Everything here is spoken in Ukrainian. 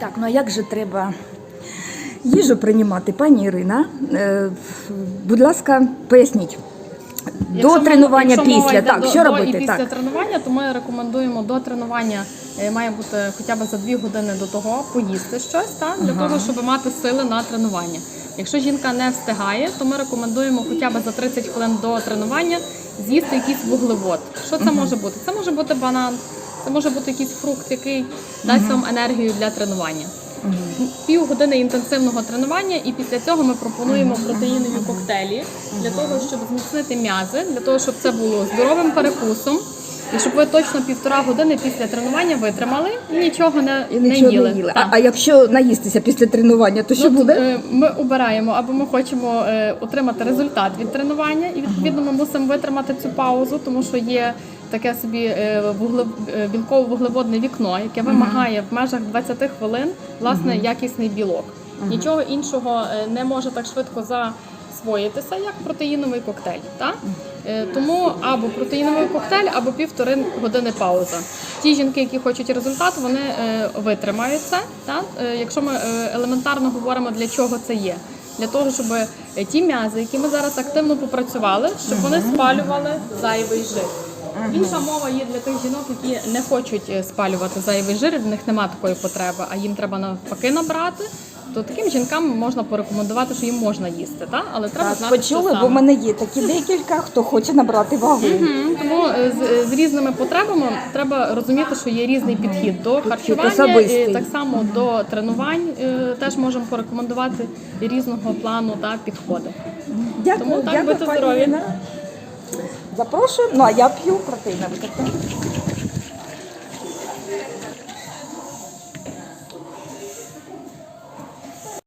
Так, ну а як же треба їжу приймати, пані Ірина? Е, будь ласка, поясніть. До Якщо ми- тренування якщо після. Так, до, що до робити? І після Так. тренування, то ми рекомендуємо до тренування е, має бути хоча б за дві години до того поїсти щось, так, для того, щоб мати сили на тренування. Якщо жінка не встигає, то ми рекомендуємо хоча б за 30 хвилин до тренування з'їсти якийсь вуглевод. Що це може бути? Це може бути банан, це може бути якийсь фрукт, який дасть вам енергію для тренування. Пів години інтенсивного тренування, і після цього ми пропонуємо протеїнові коктейлі для того, щоб зміцнити м'язи, для того, щоб це було здоровим перекусом, і щоб ви точно півтора години після тренування витримали і нічого не, І нічого їли. не їли. А, а якщо наїстися після тренування, то що Ну, буде? е, Ми обираємо, або ми хочемо е, отримати результат від тренування, і відповідно ми мусимо витримати цю паузу, тому що є таке собі е, вугле, е, білково-вуглеводне вікно, яке вимагає в межах 20 хвилин власне якісний білок. Нічого іншого не може так швидко засвоїтися, як протеїновий коктейль. Так? Е, Тому або протеїновий коктейль, або півтори години пауза. Ті жінки, які хочуть результат, вони е, витримають це. Так? Е, Якщо ми елементарно говоримо, для чого це є. Для того, щоб ті м'язи, які ми зараз активно попрацювали, щоб вони спалювали зайвий жир. Інша мова є для тих жінок, які не хочуть спалювати зайвий жир, в них немає такої потреби, а їм треба навпаки набрати. То таким жінкам можна порекомендувати, що їм можна їсти, та? але треба знати, почули, що бо в мене є такі декілька, хто хоче набрати вагу. Мгм. Тому е, з, з різними потребами треба розуміти, що є різний підхід до харчування, особистий. і так само до тренувань е, теж можемо порекомендувати різного плану та підходи. Дякую, Тому так, дякую, будьте пані здорові. Запрошую. Ну а я п'ю протеїновий коктейль.